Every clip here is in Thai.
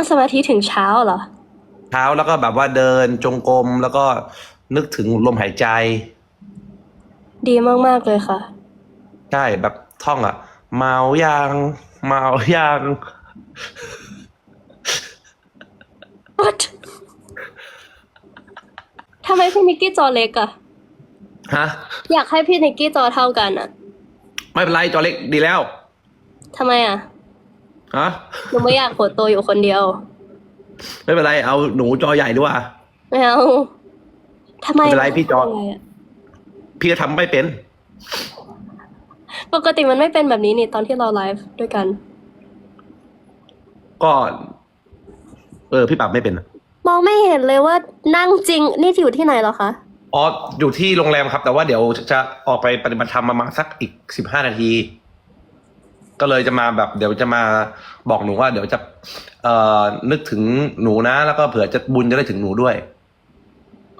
นั่งสมาธิถึงเช้าเหรอ เช้าแล้วก็แบบว่าเดินจงกรมแล้วก็นึกถึงลมหายใจ ดีมาก ๆ เลยค่ะ ใช่แบบท่องอะเมายางเมายาง What ทำไมพี่นิกกี้จอเล็กอะฮะ อยากให้พี่นิกกี้จอเท่ากันอะไม่เป็นไรจอเล็กดีแล้วทำไมอะ ฮะหนูไม่อยากหัวโตอยู่คนเดียว ไม่เป็นไร เอาหนูจอใหญ่ดีกว่า ไม่เอาทำไมไม่เป็นไรพี่จอทำไมะพี่ก็ทำไม่เป็น ปกติมันไม่เป็นแบบนี้นี่ตอนที่เราไลฟ์ด้วยกัน ก็ เออ พี่ปรับไม่เป็นอะมองไม่เห็นเลยว่านั่งจริง นี่อยู่ที่ไหนเหรอคะ อ๋ออยู่ที่โรงแรมครับ แต่ว่าเดี๋ยวจะออกไปปฏิบัติธรรมประมาณสักอีกสิบห้านาที ก็เลยจะมาแบบเดี๋ยวจะมาบอกหนูว่าเดี๋ยวจะ เอ่อนึกถึงหนูนะ แล้วก็เผื่อจะบุญจะได้ถึงหนูด้วย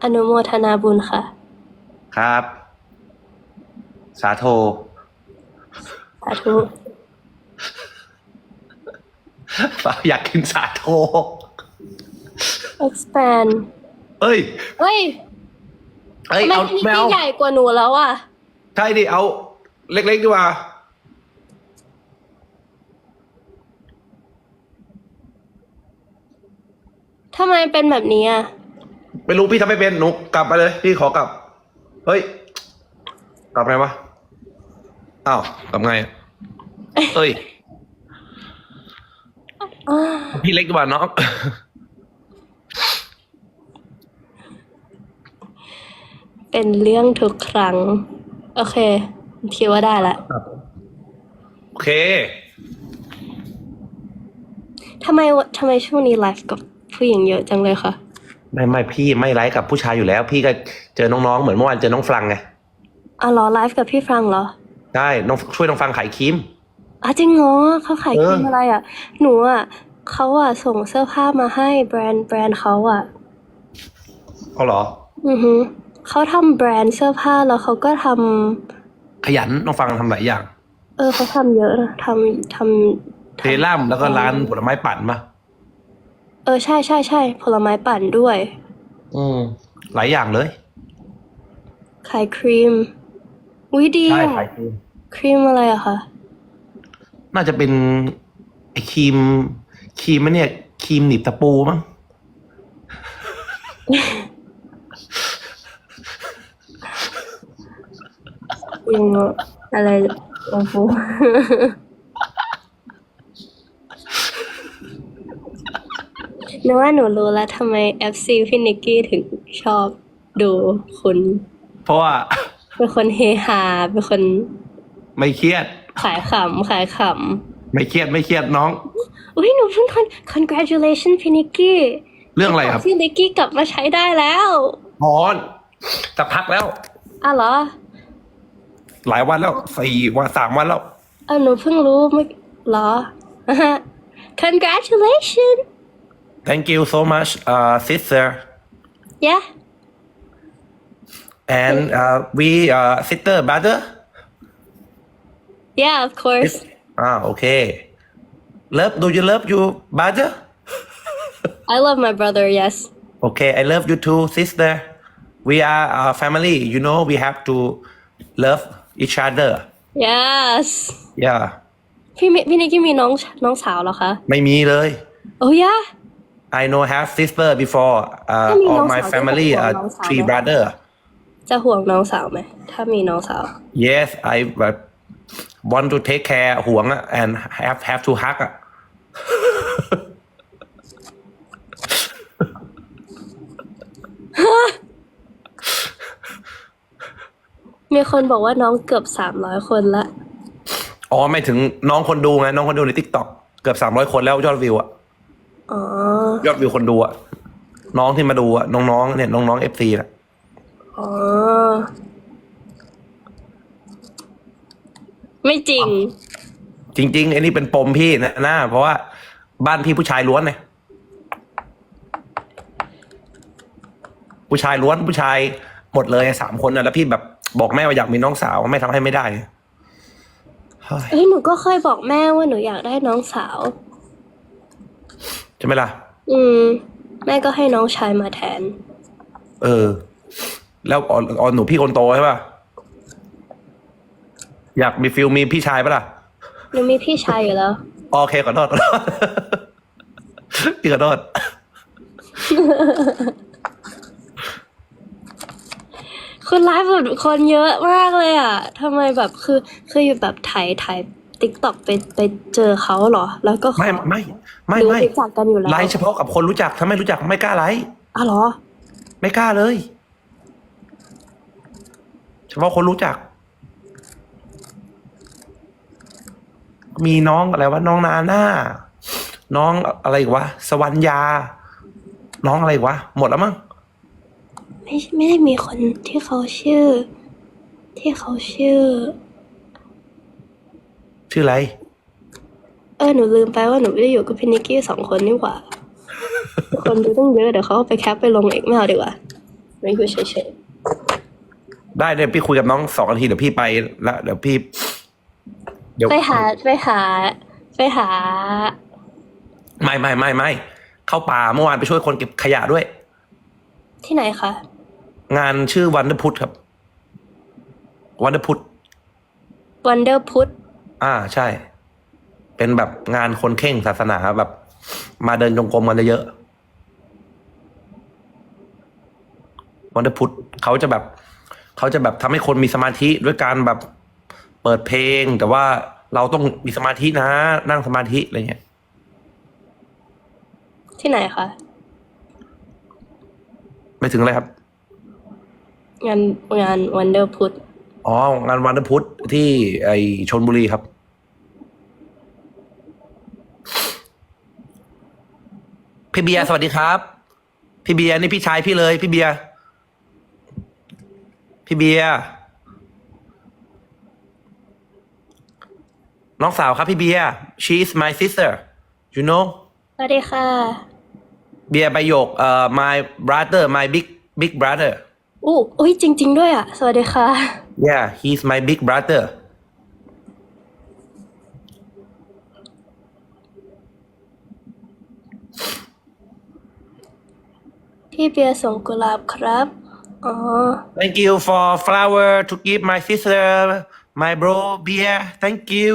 อนุโมทนาบุญค่ะ ครับ สาโท สาธุ อยากกินสาโท expand เอ้ย เฮ้ยเอ้ยทำไมเอาพี่นิกไม่กี้เอาใหญ่กว่าหนูแล้วอะใช่ดิเอา เล็กๆดีกว่า ทำไมเป็นแบบนี้อะไม่รู้พี่ทำไม่เป็นหนูกลับไปเลย พี่ขอกลับ เฮ้ย กลับไงวะอ้าวกลับไงอะเอ้ยอ้าพี่เล็กดีกว่าน้อง เป็นเรื่องทุกครั้ง โอเค คิดว่าได้ละโอเค ทำไมวะทำไมช่วงนี้ไลฟ์กับ ผู้หญิงเยอะจังเลยคะไม่ไม่พี่ไม่ไลฟ์กับผู้ชายอยู่แล้ว พี่ก็เจอน้องๆเหมือนเมื่อวานเจอน้องฟรังไงอ๋อเหรอไลฟ์กับพี่ฟรังเหรอได้น้องช่วยน้องฟรังขายครีมอ๋อจริงเหรอเขาขายเอคอรีมอะไรอะ หนูอะเขาอะส่งเสื้อผ้ามาให้แบรนด์แบรนด์เขาอะเอาเหรอ อือฮึเขาทำแบรนด์เสื้อผ้าแล้วเขาก็ทำขยันน้องฟรังทำหลายอย่าง เออเขาทำเยอะนะทำทำเทล่มแล้วก็ร้านผลไม้ปั่นมา เออใช่ใช่ใช่ผลไม้ปั่นด้วย อืม หลายอย่างเลยขายครีมวิดีใช่อะขายครีมครีมอะไรอะคะน่าจะเป็นไอครีมครีมมันเนี่ยครีมหนีบตะปูมั้งยังอะไรโอ้โห หนูว่าหนูรู้แล้วทำไม FC พี่นิกกี้ถึงชอบดูคุณ เพราะว่าเป็นคนเฮฮาเป็นคนไม่เครียด ขายขำขายขไม่เครียดไม่เครียดน้องำอุ้ยหนูเพิ่ง con congratulation พี่นิกกี้เรื่องอะไรครับพี่นิกกี้กลับมาใช้ได้แล้วพอนจะพักแล้วอะเหรอหลายวันแล้วสี่วันสามวันแล้วอะหนูเพิ่งรู้เมื่อเหรอ congratulation thank you so much uh sister yeah and uh we uh sister brother yeah of course อ่าโอเค love do you love you brother I love my brother yes okay I love you too sister we are a family you know we have to love each other yes yeah พี่มิพี่นิกกี้มีน้องน้องสาวเหรอคะ ไม่มีเลย โอ้ยะ I know have sister before uh ถ้ามีน้ all อง my สาว family จะห่วง are น้องสาว three ไหม brother จะห่วงน้องสาวไหม ถ้ามีน้องสาว yes I uh, want to take care ห่วงอะ and have have to hug อะ มีคนบอกว่าน้องเกือบสามร้อยคนละ อ๋อไม่ถึงน้องคนดูไง น้องคนดูใน t ิ k t o k เกือบสามร้อยคนแล้วยอดวิวอะอ๋อ ยอดวิวคนดูอะน้องที่มาดูอะน้องๆเนี่ยน้องๆเอฟซีนะอ๋อ ไม่จริง จริงๆไอ้นี่เป็นปมพี่นะนะเพราะว่าบ้านพี่ผู้ชายล้วนเนี่ยผู้ชายล้วนผู้ชายหมดเลยสามคนนะแล้วพี่แบบบอกแม่ว่าอยากมีน้องสาวแม่ทำให้ไม่ได้เฮ้ยเอ้ยหนูก็เคยบอกแม่ว่าหนูอยากได้น้องสาว ใช่ไหมล่ะ อืม แม่ก็ให้น้องชายมาแทน เออ แล้วออนออนหนูพี่คนโตใช่ป่ะ อยากมีฟิลมีพี่ชายปะล่ะ หนูมีพี่ชายอยู่แล้ว โอเคขอโทษขอโทษพี่ขอโทษคือไลฟ์แบบคนเยอะมากเลยอะทำไมแบบคือคืออยู่แบบถ่ายถ่าย ติ๊กต็อกไปไปเจอเขาเหรอ แล้วก็ขอไม่ไม่ไม่หรือไม่รู้จักกันอยู่แล้วไลฟ์เฉพาะกับคนรู้จักถ้าไม่รู้จักไม่กล้าไลฟ์อ๋อเหรอ ไม่กล้าเลย เฉพาะคนรู้จัก มีน้องอะไรวะน้องนาหน้า น้องอะไรอีกวะสวรรยา น้องอะไรอีกวะหมดแล้วมั้งไม่ไม่ได้มีคนที่เขาชื่อ ที่เขาชื่อ ชื่ออะไร เออหนูลืมไปว่าหนูไม่ได้อยู่กับพี่นิกกี้สองคนนี่หว่า คนดูต้องเยอะเดี๋ยวเขาเอาไปแคปไปลงเองไม่เอาดีกว่าไม่อยู่เฉยได้เดี๋ยวพี่คุยกับน้องสองนาทีเดี๋ยวพี่ไปแล้วเดี๋ยวพี่ เดี๋ยวๆไปหาไปหา ไปหา ไม่ไม่ไม่ไม่เข้าป่าเมื่อวานไปช่วยคนเก็บขยะด้วย ที่ไหนคะงานชื่อวันเดอร์พุทครับวันเดอร์พุทวันเดอร์พุท อ่าใช่ เป็นแบบงานคนเข่งศาสนาแบบ มาเดินจงกรมกันเยอะวันเดอร์พุทเขาจะแบบเขาจะแบบทำให้คนมีสมาธิด้วยการแบบเปิดเพลง แต่ว่าเราต้องมีสมาธินะ นั่งสมาธิอะไรเงี้ยที่ไหนคะไม่ถึงอะไรครับ งานงานวันเดอร์พุท อ๋องานวันพุธที่ไอชนบุรีครับ พี่เบียร์สวัสดีครับ พี่เบียร์นี่พี่ชายพี่เลย พี่เบียร์พี่เบียร์น้องสาวครับพี่เบียร์ she is my sister you know สวัสดีค่ะ เบียร์ใบหยกเอ่อ my brother my big big brother อู้อุ้ยจริง ๆ ด้วยอะ สวัสดีค่ะ yeah he's my big brother พี่เบียร์ส่งกุหลาบครับอ๋อ Thank you for flower to give my sister, my bro beer. Thank you.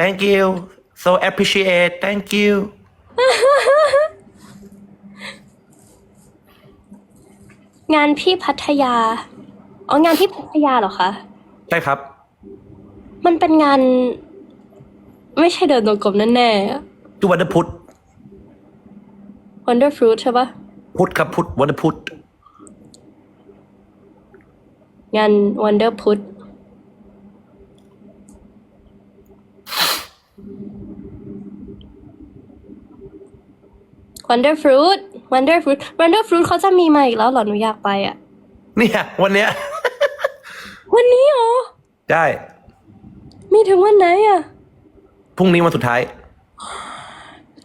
Thank you. So appreciate. Thank you. งานพี่พัทยา อ๋องานที่พัทยาเหรอคะ ใช่ครับ มันเป็นงาน ไม่ใช่เดินตรงกลมแน่ๆอะทุกวันพุธ Wonder Fruit ใช่ปะพุธครับพุธวันพุธงาน Wonder พุท Wonder Fruit Wonder Fruit Wonder Fruit เขาจะมีมาอีกแล้วเหรอหนูอยากไปอะ เนี่ย วันเนี้ย วันนี้เหรอ ได้ มีถึงวันไหนอะ พรุ่งนี้วันสุดท้าย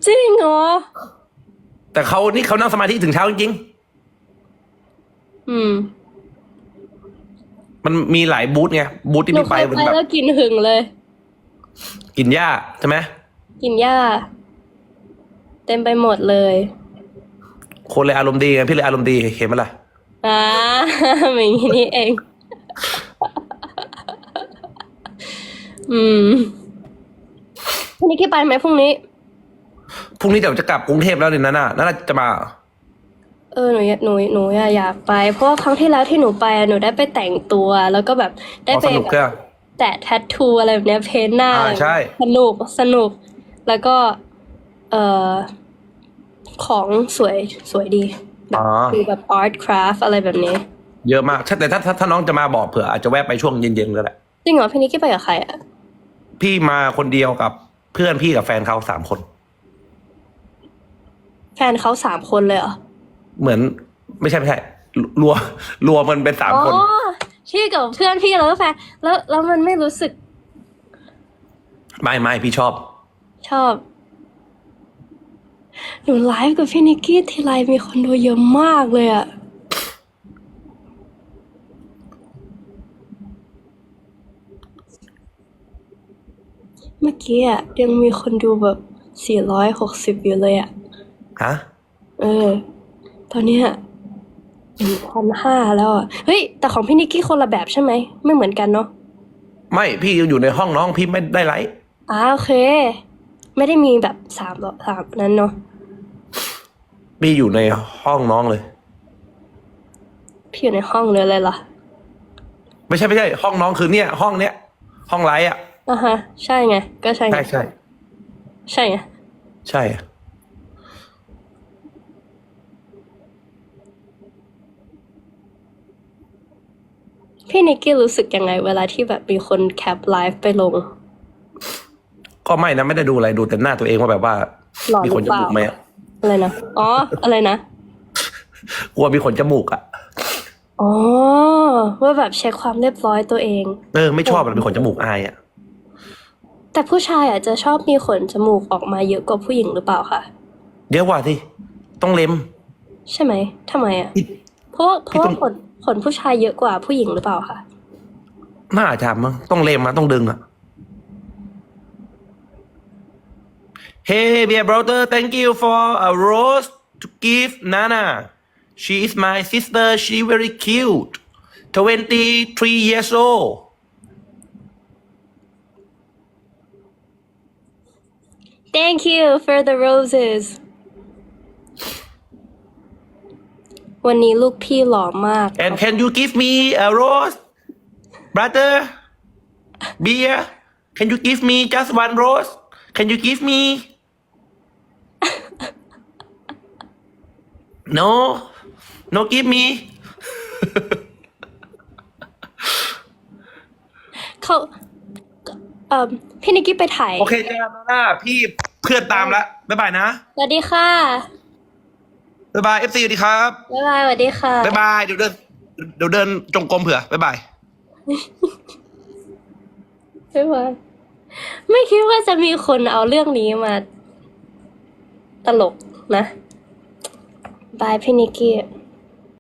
จริงเหรอ แต่เขานี่เขานั่งสมาธิถึงเช้าจริงอืมๆมันมีหลายบูธไง บูธที่หนูพี่เคไปยเป็นไปแบบ แล้วกินหึงเลย กินหญ้าใช่ไหมกินหญ้า เต็มไปหมดเลยคนเลยอารมณ์ดีไงพี่เลยอารมณ์ดีเห็นไหมล่ะ อ่าอย่างนี้นี่เอง อืมพรุ่งนี้กี่ไปไหมพรุ่งนี้ พรุ่งนี้เดี๋ยวจะกลับกรุงเทพแล้วเนี่ยนั่นน่ะนั่นน่ะจะมา เออหนูอยากหนูหนูอยากไป เพราะว่าครั้งที่แล้วที่หนูไปอะหนูได้ไปแต่งตัวแล้วก็แบบได้อ๋อไปสนุกแบบแค่แตะแทททูอะไรแบบเนี้ยเพ้นหน้าอ่าใช่ สนุกสนุก แล้วก็ เอ่อ ของสวยสวยดีแบบอ๋อ คือแบบอาร์ตคราฟอะไรแบบนี้ เยอะมากใช่แต่ถ้าถ้าถ้าน้องจะมาบอกเผื่ออาจจะแวะไปช่วงเย็นๆก็ได้จริงเหรอพี่นิกกี้ไปกับใครอะ พี่มาคนเดียวกับเพื่อนพี่กับแฟนเขาสามคน แฟนเขาสามคนเลยเหรอเหมือนไม่ใช่ไม่ใช่รัวรัวมันเป็นสามคนอ๋อพี่กับเพื่อนพี่แล้วก็แฟนแล้วแล้วมันไม่รู้สึกไม่ไม่พี่ชอบ ชอบ หนูไลฟ์กับพี่นิกกี้ทีไรมีคนดูเยอะมากเลยอะเมื่อกี้อะยังมีคนดูแบบสี่ร้อยหกสิบอยู่เลยอะฮะ เออ ตอนเนี้ยหนึ่งพันห้าแล้วอะเฮ้ย แต่ของพี่นิกกี้คนละแบบใช่ไหม ไม่เหมือนกันเนาะไม่พี่อยู่ในห้องน้องพี่ไม่ได้ไลฟ์อ่าโอเค ไม่ได้มีแบบสามแบบสามนั้นเนาะ พี่อยู่ในห้องน้องเลย พี่อยู่ในห้องเลยเลยเหรอ ไม่ใช่ไม่ใช่ ห้องน้องคือเนี่ย ห้องเนี้ยห้องไลฟ์อะ อะฮะ ใช่ไง ก็ใช่ไงใช่ใช่ใช่ไงใช่พี่นิกกี้รู้สึกยังไง เวลาที่แบบมีคนแคปไลฟ์ไปลง ก็ไม่นะไม่ได้ดูอะไรดูแต่หน้าตัวเองว่าแบบว่า หล่อมีหขรืนอจเปล่ามูกไหมอะอะไรนะ อ๋อ อะไรนะ กลัวมีขนจมูกอะอ๋อ ว่าแบบเช็คความเรียบร้อยตัวเอง เออไม่ชอบมันมีขนจมูกอายอะ แต่ผู้ชายอาจจะชอบมีขนจมูกออกมาเยอะกว่าผู้หญิงหรือเปล่าคะเดี๋ยวว่าที่ต้องเล็ม ใช่ไหมทำไมอะพี่เพราะว่าเพพี่ราะต้ว่าองขนขนผู้ชายเยอะกว่าผู้หญิงหรือเปล่าคะน่าจะมั้งต้องเล็มมาต้องดึงอะ Hey dear brother thank you for a rose to give Nana she is my sister she very cute 23 years old Thank you for the roses วันนี้ลูกพี่หล่อมาก and can you give me a rose brother beer can you give me just one rose can you give me no no give me เขาเอ่อพี่นิกกี้ไปถ่าย โอเคเจอกันหน้าพี่ เพื่อนตามแล้วบ๊ายบายนะสวัสดีค่ะบ๊ายบายเอฟซีสวัสดีครับบ๊ายบายสวัสดีค่ะบ๊ายบายเดี๋ยวเดินเดี๋ยวเดินจงกรมเผื่อบ๊ายบายบ๊ายบายไม่คิดว่าจะมีคนเอาเรื่องนี้มา ตลกนะ บายพี่นิกกี้